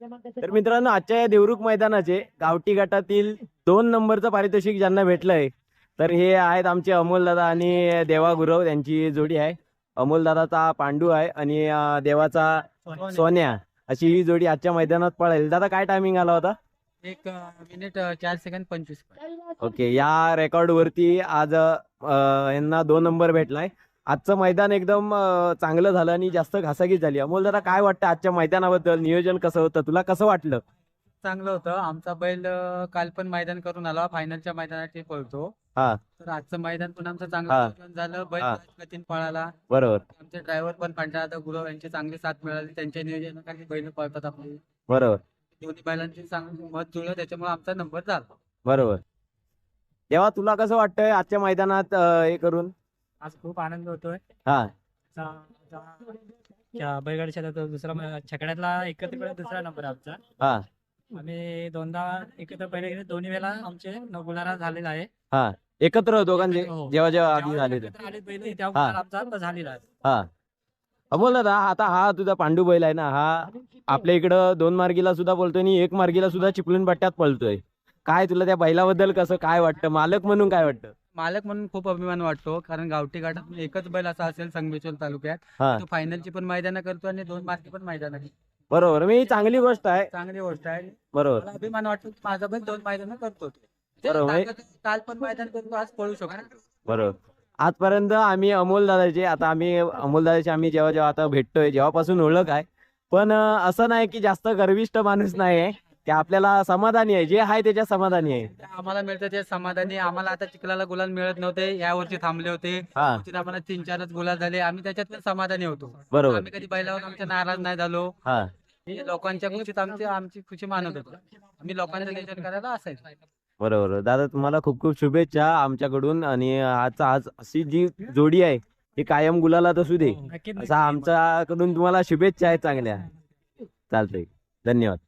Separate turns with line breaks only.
तर मित्रांनो आजच्या या देवरुख मैदानाचे गावठी गटातील दोन नंबरचं पारितोषिक ज्यांना भेटलंय तर हे आहेत आमचे अमोल दादा आणि देवा गुरव त्यांची जोडी आहे. अमोल दादाचा पांडू आहे आणि देवाचा सोन्या. अशी ही जोडी आजच्या मैदानात पळेल. दादा काय टायमिंग आला होता?
एक मिनिट चार सेकंद पंचवीस.
ओके या रेकॉर्ड वरती आज यांना दोन नंबर भेटलाय. आजचं मैदान एकदम चांगलं झालं आणि जास्त घासाघीस झाली. अमोल दादा काय वाटतं आजच्या मैदानाबद्दल? नियोजन कसं होतं? तुला कसं वाटलं?
चांगलं होतं. आमचा बैल काल पण मैदान करून आला. फायनलच्या मैदानात ते पळतो.
हा.
तर आजचं मैदान पण आमचं. चांगलं झालं. बैल. गतीन पळाला.
बरोबर.
आमचे ड्रायव्हर पण कंटाळा गुरु यांची चांगली साथ मिळाली. त्यांच्या नियोजनाखाली बैल पळतात आपली.
बरोबर.
दोन्ही बैलांची चांगली मत जुळलं. त्याच्यामुळे आमचा नंबर झाला.
बरोबर. तेव्हा तुला कसं वाटतंय आजच्या मैदानात हे करून?
आज खूप आनंद होतोय.
हा.
दुसरा छकड्यातला एकत्र दुसरा नंबर आमचा.
हा.
आम्ही दोनदा एकत्र पहिले गेले दोन्ही वेळा आमचे न- गुलाला झालेला आहे.
हा. एकत्र होतो म्हणजे
हो.
जेव्हा जेव्हा आधी झाले ते
एकत्र आले बैल त्या
हा.
गुलाल आमचा झालेला आहे.
हा. अमोल दादा आता हा तुझा पांडू बैल आहे ना हा आपल्या इकडं दोन मार्गीला सुद्धा पळतोय आणि एक मार्गीला सुद्धा चिपळूण पट्ट्यात पळतोय. काय तुला त्या बैलाबद्दल कसं काय वाटतं? मालक म्हणून काय वाटतं?
मालक म्हणून खूप अभिमान वाटतो कारण गावठी घाटात एकच बैल असा असेल संगमेश्वर तालुक्यात
हा.
तो फायनलची पण मैदानं करतो आणि दोन मार्की पण मैदानं करतो.
बरोबर मी चांगली गोष्ट आहे.
चांगली गोष्ट आहे.
बरोबर.
मला अभिमान वाटतो की माझा बैल दोन मैदान करतो. तो.
बरोबर.
ताकद- काल पण मैदान करतो आज पळू शकतो.
बरोबर. आजपर्यंत आम्ही अमोल दादाचे आता आम्ही अमोल दादाचे आम्ही जेव्हा जेव्हा आता भेटतोय जेव्हापासून ओळख आहे. पण अं, असं नाही की जास्त गर्विष्ठ माणूस नाही आहे की आपल्याला समाधानी आहे जे आहे त्याच्या समाधानी आहे.
आम्हाला मिळतं ते समाधानी आम्हाला आता चिखलाला गुलाल मिळत नव्हते या वर्षी थांबले होते.
हा.
तिथे आम्हाला तीन चारच गुलाल झाले. आम्ही त्याच्यात पण समाधानी होतो.
बरोबर.
आम्ही कधी बैलावर आमच्या नाराज नाही झालो.
हा.
हे लोकांच्या खुशीत आमची आमची खुशी मानत होतो. आम्ही लोकांचं नियोजन करायला असायचं.
बरोबर. दादा तुम्हाला खूप खूप शुभेच्छा आमच्याकडून. आणि आजचा आज अशी जी जोडी आहे ही कायम गुलालात असू दे. असा आमच्याकडून तुम्हाला शुभेच्छा आहेत चांगल्या. चालतंय. धन्यवाद.